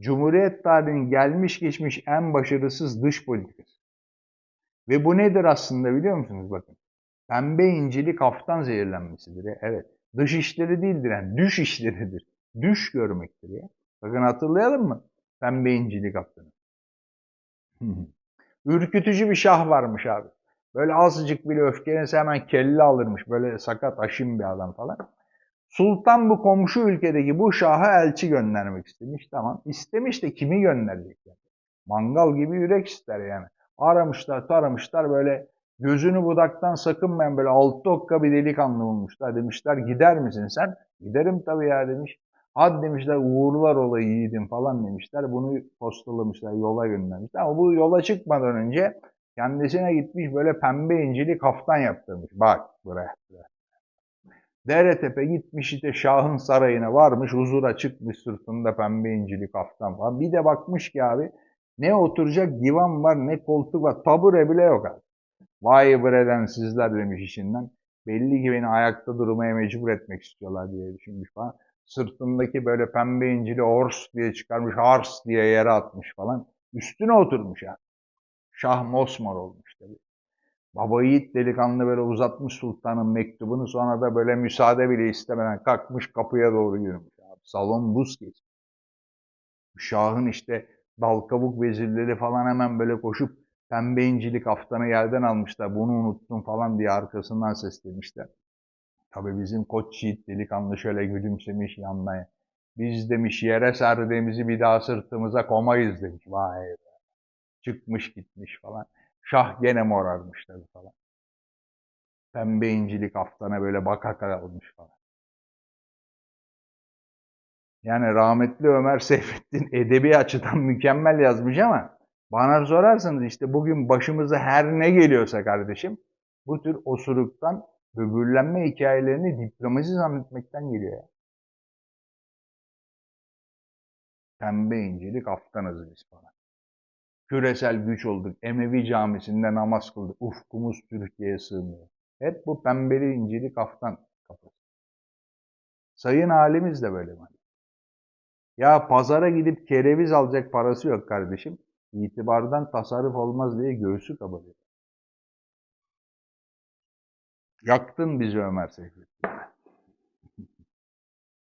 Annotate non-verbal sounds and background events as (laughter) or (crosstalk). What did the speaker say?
Cumhuriyet tarihinin gelmiş geçmiş en başarısız dış politikası. Ve bu nedir aslında biliyor musunuz bakın. Pembe incili kaftan zehirlenmesidir ya. Evet. Dış işleri değildir yani. Düş işleridir. Düş görmektir ya. Bakın hatırlayalım mı? Pembe incili kaftanı. (laughs) Ürkütücü bir şah varmış abi. Böyle azıcık bile öfkelense hemen kelle alırmış. Böyle sakat aşım bir adam falan. Sultan bu komşu ülkedeki bu şaha elçi göndermek istemiş. Tamam. İstemiş de kimi gönderecek? Yani? Mangal gibi yürek ister yani. Aramışlar, taramışlar böyle gözünü budaktan sakınmayan böyle altı okka bir delikanlı bulmuşlar. Demişler gider misin sen? Giderim tabii ya demiş. Hadi demişler uğurlar olayı yiğidim falan demişler. Bunu postalamışlar, yola göndermişler. Ama bu yola çıkmadan önce kendisine gitmiş böyle pembe incili kaftan yaptırmış. Bak buraya. Deretepe gitmiş işte Şah'ın sarayına varmış, huzura çıkmış sırtında pembe incili kaftan falan. Bir de bakmış ki abi ne oturacak divan var ne koltuk var, tabure bile yok abi. Vay breden sizler demiş işinden. Belli ki beni ayakta durmaya mecbur etmek istiyorlar diye düşünmüş falan. Sırtındaki böyle pembe incili ors diye çıkarmış, ars diye yere atmış falan. Üstüne oturmuş ya. Şah mosmor olmuş. Baba yiğit delikanlı böyle uzatmış sultanın mektubunu sonra da böyle müsaade bile istemeden kalkmış kapıya doğru yürümüş. Abi. Salon buz geçmiş. Şahın işte dal kabuk vezirleri falan hemen böyle koşup pembe incilik kaftanı yerden almışlar. Bunu unuttum falan diye arkasından seslemişler. Tabii bizim koç yiğit delikanlı şöyle gülümsemiş yanmaya. Biz demiş yere serdiğimizi bir daha sırtımıza komayız demiş. Vay be. Çıkmış gitmiş falan. Şah gene morarmış tabii falan. Pembe incilik kaftana böyle baka kalmış falan. Yani rahmetli Ömer (laughs) Seyfettin edebi açıdan mükemmel yazmış ama bana sorarsanız işte bugün başımıza her ne geliyorsa kardeşim bu tür osuruktan böbürlenme hikayelerini diplomasi zannetmekten geliyor ya. Pembe incilik kaftanız biz falan. Küresel güç olduk. Emevi camisinde namaz kıldık. Ufkumuz Türkiye'ye sığmıyor. Hep bu pembeli incili kaftan kafası. Sayın halimiz de böyle mi? Ya pazara gidip kereviz alacak parası yok kardeşim. İtibardan tasarruf olmaz diye göğsü kabarıyor. Yaktın bizi Ömer Seyfettin.